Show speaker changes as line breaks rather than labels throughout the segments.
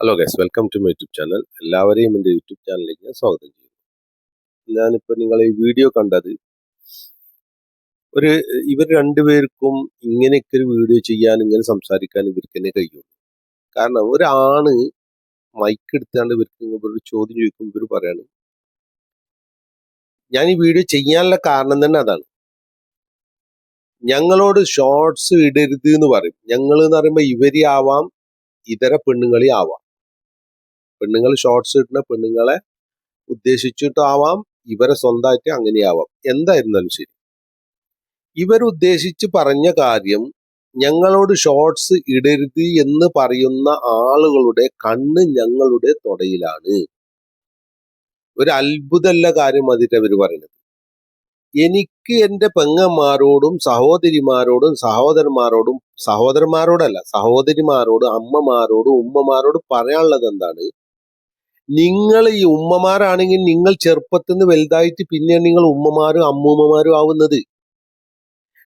Hello guys welcome to my YouTube channel എല്ലാവരെയും എന്റെ YouTube ചാനലിലേക്ക് ഞാൻ സ്വാഗതം ചെയ്യുന്നു. ഞാനിപ്പോൾ നിങ്ങൾ ഈ വീഡിയോ കണ്ടത് ഒരു ഇവർ രണ്ടുപേർക്കും ഇങ്ങനെയൊക്കെ ഒരു വീഡിയോ ചെയ്യാൻ ഇങ്ങനെ സംസാരിക്കാൻ ഇവർക്ക് തന്നെ കഴിയുള്ളൂ. കാരണം ഒരാണ് മൈക്ക് എടുത്താണ്ട് ഇവർക്ക് ഇവരോട് ചോദ്യം ചോദിക്കുമ്പോൾ ഇവർ പറയാണ് ഞാൻ ഈ വീഡിയോ ചെയ്യാനുള്ള കാരണം തന്നെ അതാണ്. ഞങ്ങളോട് ഷോർട്സ് ഇടരുത് എന്ന് പറയും. ഞങ്ങൾ എന്ന് പറയുമ്പോൾ ഇവരെ ആവാം ഇതര പെണ്ണുങ്ങളി ആവാം. പെണ്ണുങ്ങൾ ഷോർട്സ് ഇടുന്ന പെണ്ണുങ്ങളെ ഉദ്ദേശിച്ചിട്ടാവാം ഇവരെ സ്വന്തമായിട്ട് അങ്ങനെയാവാം. എന്തായിരുന്നാലും ശരി. ഇവരുദ്ദേശിച്ച് പറഞ്ഞ കാര്യം ഞങ്ങളോട് ഷോർട്സ് ഇടരുത് എന്ന് പറയുന്ന ആളുകളുടെ കണ്ണ് ഞങ്ങളുടെ തൊടയിലാണ്. ഒരു അത്ഭുതമല്ല കാര്യം അതിട്ട് അവർ പറയുന്നത്. എനിക്ക് എന്റെ പെങ്ങന്മാരോടും സഹോദരിമാരോടും സഹോദരന്മാരോടും സഹോദരന്മാരോടല്ല സഹോദരിമാരോട് അമ്മമാരോടും ഉമ്മമാരോടും പറയാനുള്ളത് എന്താണ്? നിങ്ങൾ ഈ ഉമ്മമാരാണെങ്കിൽ നിങ്ങൾ ചെറുപ്പത്തിൽ നിന്ന് വലുതായിട്ട് പിന്നെയാണ് നിങ്ങൾ ഉമ്മമാരും അമ്മൂമ്മമാരും ആവുന്നത്.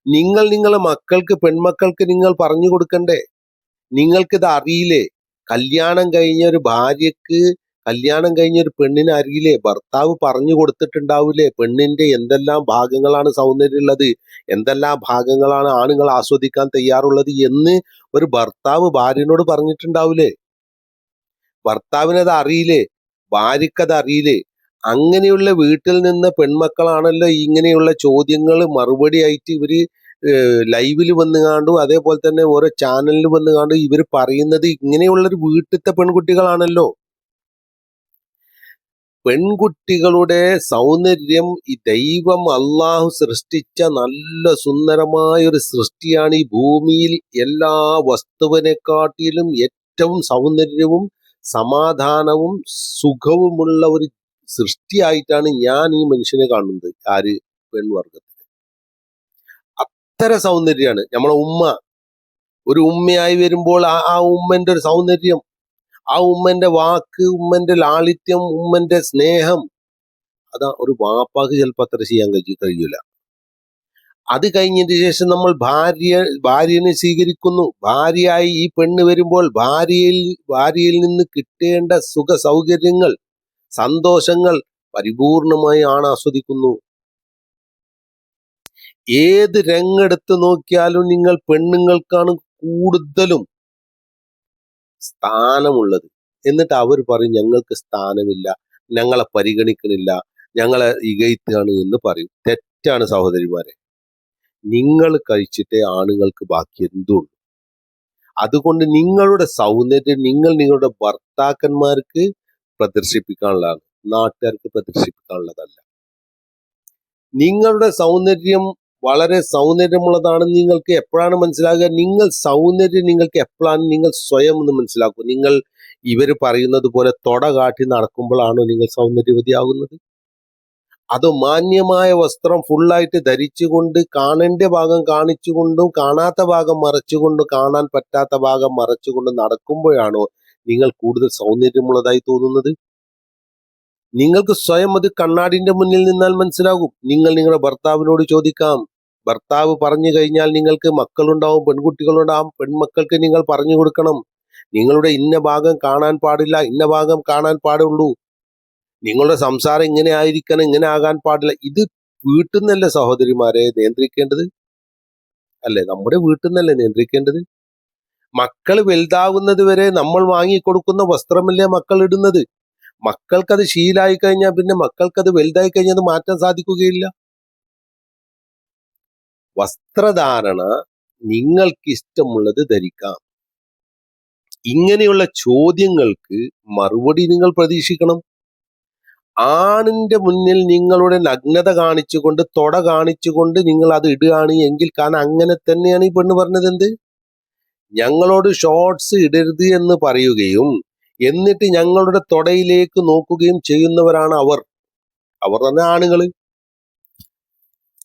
നിങ്ങൾ നിങ്ങളെ മക്കൾക്ക് പെൺമക്കൾക്ക് നിങ്ങൾ പറഞ്ഞു കൊടുക്കണ്ടേ? നിങ്ങൾക്കിത് അറിയില്ലേ? കല്യാണം കഴിഞ്ഞ ഒരു ഭാര്യക്ക് കല്യാണം കഴിഞ്ഞ ഒരു പെണ്ണിന് അറിയില്ലേ? ഭർത്താവ് പറഞ്ഞു കൊടുത്തിട്ടുണ്ടാവില്ലേ പെണ്ണിന്റെ എന്തെല്ലാം ഭാഗങ്ങളാണ് സൗന്ദര്യം ഉള്ളത് എന്തെല്ലാം ഭാഗങ്ങളാണ് ആണുങ്ങൾ ആസ്വദിക്കാൻ തയ്യാറുള്ളത് എന്ന് ഒരു ഭർത്താവ് ഭാര്യനോട് പറഞ്ഞിട്ടുണ്ടാവില്ലേ ഭർത്താവിനത് അറിയില്ലേ? ഭാര്യക്കത് അറിയില്ലേ അങ്ങനെയുള്ള വീട്ടിൽ നിന്ന് പെൺമക്കളാണല്ലോ ഇങ്ങനെയുള്ള ചോദ്യങ്ങൾ മറുപടി ആയിട്ട് ഇവർ ലൈവിൽ വന്ന് കാണും. അതേപോലെ തന്നെ ഓരോ ചാനലിൽ വന്ന് കാണും. ഇവർ പറയുന്നത് ഇങ്ങനെയുള്ള ഒരു വീട്ടിലത്തെ പെൺകുട്ടികളാണല്ലോ. പെൺകുട്ടികളുടെ സൗന്ദര്യം ഈ ദൈവം അള്ളാഹു സൃഷ്ടിച്ച നല്ല സുന്ദരമായ ഒരു സൃഷ്ടിയാണ് ഈ ഭൂമിയിൽ എല്ലാ വസ്തുവിനെക്കാട്ടിലും ഏറ്റവും സൗന്ദര്യവും സമാധാനവും സുഖവുമുള്ള ഒരു സൃഷ്ടിയായിട്ടാണ് ഞാൻ ഈ മനുഷ്യനെ കാണുന്നത് ആര്? പെൺവർഗത്തിന് അത്തര സൗന്ദര്യമാണ് നമ്മളെ ഉമ്മ. ഒരു ഉമ്മയായി വരുമ്പോൾ ആ ആ ഉമ്മന്റെ ഒരു സൗന്ദര്യം ആ ഉമ്മന്റെ വാക്ക് ഉമ്മന്റെ ലാളിത്യം ഉമ്മന്റെ സ്നേഹം അതാ ഒരു വാപ്പാക്ക് ചിലപ്പോൾ അത്ര ചെയ്യാൻ കഴി കഴിയൂല. അത് കഴിഞ്ഞതിന് ശേഷം നമ്മൾ ഭാര്യ ഭാര്യനെ സ്വീകരിക്കുന്നു. ഭാര്യയായി ഈ പെണ്ണ് വരുമ്പോൾ ഭാര്യയിൽ ഭാര്യയിൽ നിന്ന് കിട്ടേണ്ട സുഖ സൗകര്യങ്ങൾ സന്തോഷങ്ങൾ പരിപൂർണമായി ആണ് ആസ്വദിക്കുന്നു. ഏത് രംഗെടുത്ത് നോക്കിയാലും നിങ്ങൾ പെണ്ണുങ്ങൾക്കാണ് കൂടുതലും സ്ഥാനമുള്ളത്. എന്നിട്ട് അവർ പറയും ഞങ്ങൾക്ക് സ്ഥാനമില്ല. ഞങ്ങളെ പരിഗണിക്കണില്ല. ഞങ്ങളെ ഇകയത്താണ് എന്ന് പറയും. തെറ്റാണ് സഹോദരിമാരെ. നിങ്ങൾ കഴിച്ചിട്ടേ ആണുങ്ങൾക്ക് ബാക്കി എന്തുള്ളൂ. അതുകൊണ്ട് നിങ്ങളുടെ സൗന്ദര്യം നിങ്ങൾ നിങ്ങളുടെ ഭർത്താക്കന്മാർക്ക് പ്രദർശിപ്പിക്കാനുള്ളതാണ്. നാട്ടുകാർക്ക് പ്രദർശിപ്പിക്കാനുള്ളതല്ല. നിങ്ങളുടെ സൗന്ദര്യം വളരെ സൗന്ദര്യമുള്ളതാണെന്ന് നിങ്ങൾക്ക് എപ്പോഴാണ് മനസ്സിലാകുക? നിങ്ങൾ സൗന്ദര്യം നിങ്ങൾക്ക് എപ്പോഴാണ് നിങ്ങൾ സ്വയം ഒന്ന് മനസ്സിലാക്കും നിങ്ങൾ ഇവർ പറയുന്നത് പോലെ തൊട കാട്ടി നടക്കുമ്പോഴാണോ നിങ്ങൾ സൗന്ദര്യവതിയാകുന്നത് അതോ മാന്യമായ വസ്ത്രം ഫുള്ളായിട്ട് ധരിച്ചുകൊണ്ട് കാണേണ്ട ഭാഗം കാണിച്ചുകൊണ്ടും കാണാത്ത ഭാഗം മറച്ചുകൊണ്ടും കാണാൻ പറ്റാത്ത ഭാഗം മറച്ചുകൊണ്ടും നടക്കുമ്പോഴാണോ നിങ്ങൾ കൂടുതൽ സൗന്ദര്യമുള്ളതായി തോന്നുന്നത്? നിങ്ങൾക്ക് സ്വയം അത് കണ്ണാടിന്റെ മുന്നിൽ നിന്നാൽ മനസ്സിലാകും. നിങ്ങൾ നിങ്ങളുടെ ഭർത്താവിനോട് ചോദിക്കാം. ഭർത്താവ് പറഞ്ഞു കഴിഞ്ഞാൽ നിങ്ങൾക്ക് മക്കളുണ്ടാവും പെൺകുട്ടികളുണ്ടാവും പെൺമക്കൾക്ക് നിങ്ങൾ പറഞ്ഞു കൊടുക്കണം. നിങ്ങളുടെ ഇന്ന ഭാഗം കാണാൻ പാടില്ല ഇന്ന ഭാഗം കാണാൻ പാടുള്ളൂ. നിങ്ങളുടെ സംസാരം ഇങ്ങനെ ആയിരിക്കണം ഇങ്ങനെ ആകാൻ പാടില്ല. ഇത് വീട്ടിൽ നിന്നല്ലേ സഹോദരിമാരെ നിയന്ത്രിക്കേണ്ടത്? അല്ലേ? നമ്മുടെ വീട്ടിൽ നിന്നല്ലേ നിയന്ത്രിക്കേണ്ടത്? മക്കൾ വലുതാകുന്നത് വരെ നമ്മൾ വാങ്ങിക്കൊടുക്കുന്ന വസ്ത്രമല്ലേ മക്കൾ ഇടുന്നത്? മക്കൾക്കത് ശീലായി കഴിഞ്ഞാൽ പിന്നെ മക്കൾക്കത് വലുതായി കഴിഞ്ഞാൽ അത് മാറ്റാൻ സാധിക്കുകയില്ല. വസ്ത്രധാരണ നിങ്ങൾക്ക് ഇഷ്ടമുള്ളത് ധരിക്കാം. ഇങ്ങനെയുള്ള ചോദ്യങ്ങൾക്ക് മറുപടി നിങ്ങൾ പ്രതീക്ഷിക്കണം. ആണിന്റെ മുന്നിൽ നിങ്ങളുടെ നഗ്നത കാണിച്ചുകൊണ്ട് തൊട കാണിച്ചുകൊണ്ട് നിങ്ങൾ അത് ഇടുകയാണ് എങ്കിൽ കാരണം അങ്ങനെ തന്നെയാണ് ഈ പെണ്ണ് പറഞ്ഞത് എന്ത്? ഞങ്ങളോട് ഷോർട്സ് ഇടരുത് എന്ന് പറയുകയും എന്നിട്ട് ഞങ്ങളുടെ തൊടയിലേക്ക് നോക്കുകയും ചെയ്യുന്നവരാണ് അവർ. അവർ തന്നെ ആണുങ്ങൾ.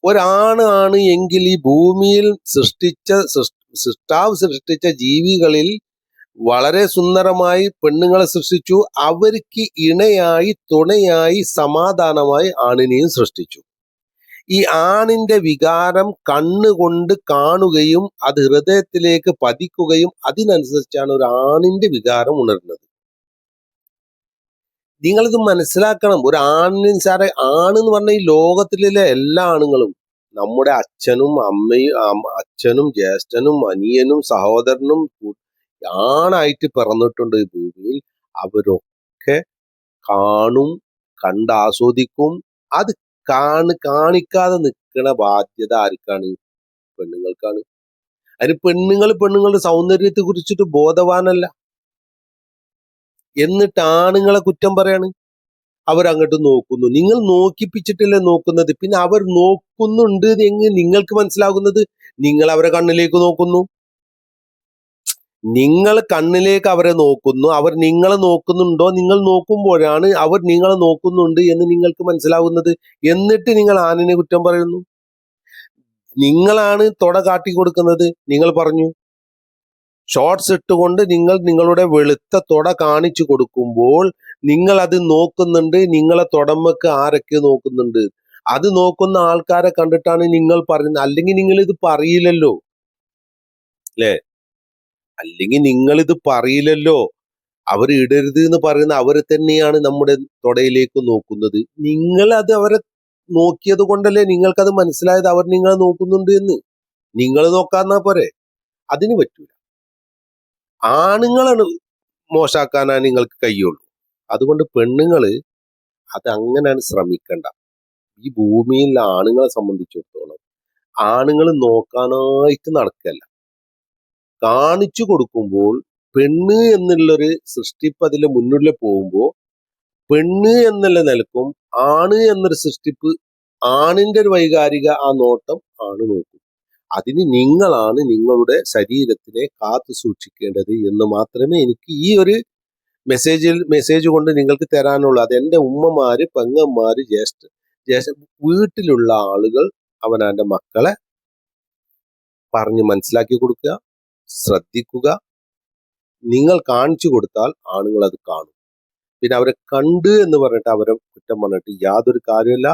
ഒരാണ് ആണ് എങ്കിൽ ഈ ഭൂമിയിൽ സൃഷ്ടിച്ച സൃഷ്ടാവ് സൃഷ്ടിച്ച ജീവികളിൽ വളരെ സുന്ദരമായി പെണ്ണുങ്ങളെ സൃഷ്ടിച്ചു. അവർക്ക് ഇണയായി തുണയായി സമാധാനമായി ആണിനെയും സൃഷ്ടിച്ചു. ഈ ആണിന്റെ വികാരം കണ്ണുകൊണ്ട് കാണുകയും അത് ഹൃദയത്തിലേക്ക് പതിക്കുകയും അതിനനുസരിച്ചാണ് ഒരു ആണിന്റെ വികാരം ഉണരുന്നത്. നിങ്ങളിത് മനസ്സിലാക്കണം. ഒരു ആണിന് സാറെ ആണെന്ന് പറഞ്ഞ ഈ ലോകത്തിലെ എല്ലാ ആണുങ്ങളും നമ്മുടെ അച്ഛനും അമ്മയും അച്ഛനും ജ്യേഷ്ഠനും അനിയനും സഹോദരനും ആണായിട്ട് പിറന്നിട്ടുണ്ട് ഈ ഭൂമിയിൽ. അവരൊക്കെ കാണും കണ്ടാസ്വദിക്കും അത് കാണ് കാണിക്കാതെ നിൽക്കണ ബാധ്യത ആർക്കാണ്? പെണ്ണുങ്ങൾക്കാണ്. അതിന് പെണ്ണുങ്ങൾ പെണ്ണുങ്ങളുടെ സൗന്ദര്യത്തെ കുറിച്ചിട്ട് ബോധവാനല്ല. എന്നിട്ട് ആണുങ്ങളെ കുറ്റം പറയാണ്. അവരങ്ങോട്ട് നോക്കുന്നു. നിങ്ങൾ നോക്കിപ്പിച്ചിട്ടല്ലേ നോക്കുന്നത്. പിന്നെ അവർ നോക്കുന്നുണ്ട് എന്ന് നിങ്ങൾക്ക് മനസ്സിലാകുന്നത്? നിങ്ങൾ അവരെ കണ്ണിലേക്ക് നോക്കുന്നു. നിങ്ങൾ കണ്ണിലേക്ക് അവരെ നോക്കുന്നു. അവർ നിങ്ങളെ നോക്കുന്നുണ്ടോ? നിങ്ങൾ നോക്കുമ്പോഴാണ് അവർ നിങ്ങളെ നോക്കുന്നുണ്ട് എന്ന് നിങ്ങൾക്ക് മനസ്സിലാവുന്നത്. എന്നിട്ട് നിങ്ങൾ ആനനെ കുറ്റം പറയുന്നു. നിങ്ങളാണ് തുട കാട്ടി കൊടുക്കുന്നത്. നിങ്ങൾ പറഞ്ഞു. ഷോർട്സ് ഇട്ടുകൊണ്ട് നിങ്ങൾ നിങ്ങളുടെ വെളുത്ത തുട കാണിച്ചു കൊടുക്കുമ്പോൾ നിങ്ങൾ അത് നോക്കുന്നുണ്ട്. നിങ്ങളെ തുടമക്ക് ആരൊക്കെ നോക്കുന്നുണ്ട്? അത് നോക്കുന്ന ആൾക്കാരെ കണ്ടിട്ടാണ് നിങ്ങൾ പറയുന്നത്. അല്ലെങ്കിൽ നിങ്ങൾ ഇത് പറയില്ലല്ലോ. അല്ലേ? അല്ലെങ്കിൽ നിങ്ങളിത് പറയില്ലല്ലോ. അവർ ഇടരുത് എന്ന് പറയുന്ന അവർ തന്നെയാണ് നമ്മുടെ തൊടയിലേക്ക് നോക്കുന്നത്. നിങ്ങൾ അത് അവരെ നോക്കിയത് കൊണ്ടല്ലേ നിങ്ങൾക്കത് മനസ്സിലായത്? അവർ നിങ്ങളെ നോക്കുന്നുണ്ട് എന്ന്. നിങ്ങൾ നോക്കാന്നാ പോരെ? അതിന് പറ്റൂല. ആണുങ്ങളാണ് മോശാക്കാനാ നിങ്ങൾക്ക് കഴിയുള്ളൂ. അതുകൊണ്ട് പെണ്ണുങ്ങൾ അത് അങ്ങനെയാണ് ശ്രമിക്കേണ്ട. ഈ ഭൂമിയിൽ ആണുങ്ങളെ സംബന്ധിച്ചിടത്തോളം ആണുങ്ങൾ നോക്കാനായിട്ട് നടക്കല്ല. കാണിച്ചു കൊടുക്കുമ്പോൾ പെണ്ണ് എന്നുള്ളൊരു സൃഷ്ടിപ്പ് അതിൽ മുന്നിൽ പോകുമ്പോൾ പെണ്ണ് എന്നുള്ള നിലക്കും ആണ് എന്നൊരു സൃഷ്ടിപ്പ് ആണിന്റെ ഒരു വൈകാരിക ആ നോട്ടം ആണ് നോക്കും. അതിന് നിങ്ങളാണ് നിങ്ങളുടെ ശരീരത്തിനെ കാത്തു സൂക്ഷിക്കേണ്ടത് എന്ന് മാത്രമേ എനിക്ക് ഈ ഒരു മെസ്സേജിൽ മെസ്സേജ് കൊണ്ട് നിങ്ങൾക്ക് തരാനുള്ളൂ. അത് എന്റെ ഉമ്മമാര് പെങ്ങന്മാര് ജ്യേഷ്ഠ ജ്യേഷ്ഠ വീട്ടിലുള്ള ആളുകൾ അവനവന്റെ മക്കളെ പറഞ്ഞ് മനസ്സിലാക്കി കൊടുക്കുക. ശ്രദ്ധിക്കുക. നിങ്ങൾ കാണിച്ചു കൊടുത്താൽ ആണുങ്ങൾ അത് കാണും. പിന്നെ അവരെ കണ്ട് എന്ന് പറഞ്ഞിട്ട് അവരെ കുറ്റം പറഞ്ഞിട്ട് യാതൊരു കാര്യമല്ല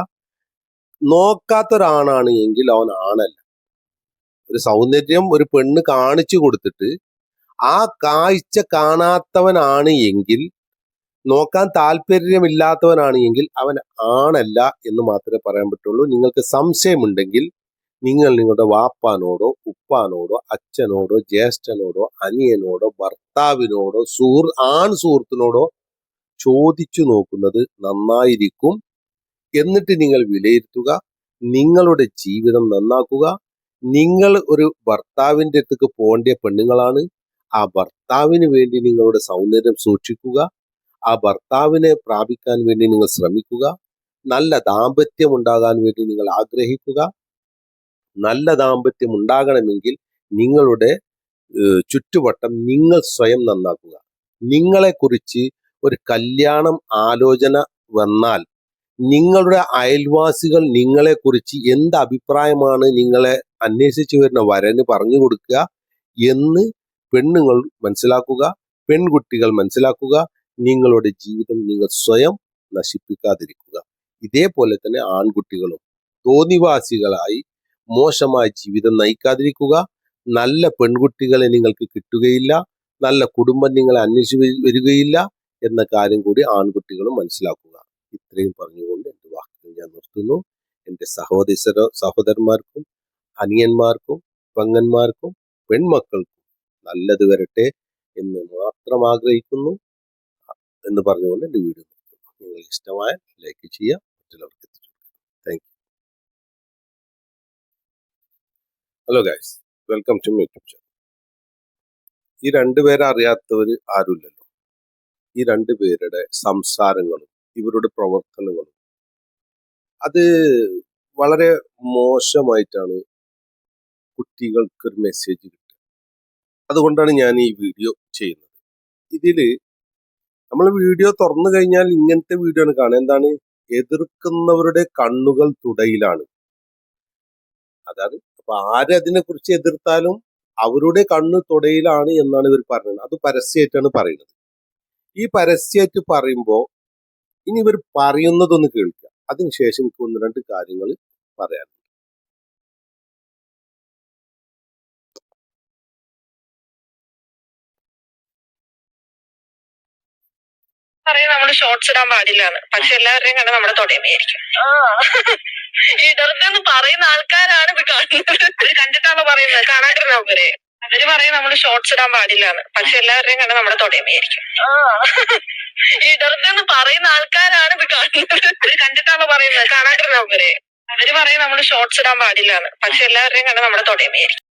നോക്കാത്തൊരാണാണ് എങ്കിൽ അവൻ ആണല്ല. ഒരു സൗന്ദര്യം ഒരു പെണ്ണ് കാണിച്ചു കൊടുത്തിട്ട് ആ കാഴ്ച കാണാത്തവനാണ് എങ്കിൽ നോക്കാൻ താല്പര്യമില്ലാത്തവനാണ് എങ്കിൽ അവൻ ആണല്ല എന്ന് മാത്രമേ പറയാൻ പറ്റുള്ളൂ. നിങ്ങൾക്ക് സംശയമുണ്ടെങ്കിൽ നിങ്ങൾ നിങ്ങളുടെ വാപ്പാനോടോ ഉപ്പാനോടോ അച്ഛനോടോ ജ്യേഷ്ഠനോടോ അനിയനോടോ ഭർത്താവിനോടോ സുഹൃ ആൺ സുഹൃത്തിനോടോ ചോദിച്ചു നോക്കുന്നത് നന്നായിരിക്കും എന്നിട്ട് നിങ്ങൾ വിലയിരുത്തുക. നിങ്ങളുടെ ജീവിതം നന്നാക്കുക. നിങ്ങൾ ഒരു ഭർത്താവിന്റെ അടുത്തേക്ക് പോകേണ്ട പെണ്ണുങ്ങളാണ്. ആ ഭർത്താവിന് വേണ്ടി നിങ്ങളുടെ സൗന്ദര്യം സൂക്ഷിക്കുക. ആ ഭർത്താവിനെ പ്രാപിക്കാൻ വേണ്ടി നിങ്ങൾ ശ്രമിക്കുക. നല്ല ദാമ്പത്യം ഉണ്ടാകാൻ വേണ്ടി നിങ്ങൾ ആഗ്രഹിക്കുക. നല്ല ദാമ്പത്യം ഉണ്ടാകണമെങ്കിൽ നിങ്ങളുടെ ചുറ്റുവട്ടം നിങ്ങൾ സ്വയം നന്നാക്കുക. നിങ്ങളെക്കുറിച്ച് ഒരു കല്യാണം ആലോചന വന്നാൽ നിങ്ങളുടെ അയൽവാസികൾ നിങ്ങളെക്കുറിച്ച് എന്ത് അഭിപ്രായമാണ് നിങ്ങളെ അന്വേഷിച്ചു വരുന്ന വരന് പറഞ്ഞു കൊടുക്കുക എന്ന് പെണ്ണുങ്ങൾ മനസ്സിലാക്കുക പെൺകുട്ടികൾ മനസ്സിലാക്കുക നിങ്ങളുടെ ജീവിതം നിങ്ങൾ സ്വയം നശിപ്പിക്കാതിരിക്കുക. ഇതേപോലെ തന്നെ ആൺകുട്ടികളും തോന്നിവാസികളായി മോശമായ ജീവിതം നയിക്കാതിരിക്കുക. നല്ല പെൺകുട്ടികളെ നിങ്ങൾക്ക് കിട്ടുകയില്ല. നല്ല കുടുംബം നിങ്ങളെ അന്വേഷിച്ച് വരികയില്ല എന്ന കാര്യം കൂടി ആൺകുട്ടികളും മനസ്സിലാക്കുക. ഇത്രയും പറഞ്ഞുകൊണ്ട് എന്റെ വാക്കുകൾ ഞാൻ നിർത്തുന്നു. എന്റെ സഹോദര സഹോദരന്മാർക്കും അനിയന്മാർക്കും പെങ്ങന്മാർക്കും പെൺമക്കൾക്കും നല്ലത് വരട്ടെ എന്ന് മാത്രം ആഗ്രഹിക്കുന്നു. എന്ന് പറഞ്ഞുകൊണ്ട് എന്റെ വീഡിയോ നിർത്തുന്നു. നിങ്ങൾക്ക് ഇഷ്ടമായ ലൈക്ക് ചെയ്യുക മറ്റുള്ളവർക്ക് hello guys welcome to YouTube channel ഈ രണ്ടുപേരെ അറിയാത്തവർ ആരുമില്ലല്ലോ. ഈ രണ്ടുപേരുടെ സംസാരങ്ങളും ഇവരുടെ പ്രവർത്തനങ്ങളും അത് വളരെ മോശമായിട്ടാണ് കുട്ടികൾക്ക് ഒരു മെസ്സേജ് കിട്ടുക. അതുകൊണ്ടാണ് ഞാൻ ഈ വീഡിയോ ചെയ്യുന്നത്. ഇതിൽ നമ്മൾ വീഡിയോ തുറന്നു കഴിഞ്ഞാൽ ഇങ്ങനത്തെ വീഡിയോ ആണ് കാണുക. എന്താണ്? എതിർക്കുന്നവരുടെ കണ്ണുകൾ തുടയിലാണ്. അതാണ് അപ്പൊ ആരതിനെ കുറിച്ച് എതിർത്താലും അവരുടെ കണ്ണ് തുടയിലാണ് എന്നാണ് ഇവർ പറയുന്നത്. അത് പരസ്യമായിട്ടാണ് പറയുന്നത്. ഈ പരസ്യമായിട്ട് പറയുമ്പോൾ ഇനി ഇവർ പറയുന്നതൊന്ന് കേൾക്കുക അതിനുശേഷം എനിക്ക് ഒന്ന് രണ്ട് കാര്യങ്ങൾ പറയാം
പറയും നമ്മൾ ഷോർട്സ് ഇടാൻ പാടില്ലാന്ന്. പക്ഷെ എല്ലാവരുടെയും കണ്ട് നമ്മുടെ തൊടയമയായിരിക്കും ഇടർന്നെന്ന് പറയുന്ന ആൾക്കാരാണ് ഇത് കാണുന്നത്. കണ്ടിട്ടാണ് പറയുന്നത്? കാണാണ്ടിരുന്ന അവരെ അവർ പറയും നമ്മൾ ഷോർട്സ് ഇടാൻ പാടില്ലാന്ന്. പക്ഷെ എല്ലാവരുടെയും കണ്ട് നമ്മുടെ തൊടയമയായിരിക്കും ഇടർന്നെന്ന് പറയുന്ന ആൾക്കാരാണ് ഇത് കാണുന്നത്. കണ്ടിട്ടാണ് പറയുന്നത്? കാണാണ്ടിരുന്ന അവരെ അവർ പറയും നമ്മൾ ഷോർട്സ് ഇടാൻ പാടില്ലാന്ന്. പക്ഷെ എല്ലാവരുടെയും കണ്ട് നമ്മുടെ തൊടയമയായിരിക്കും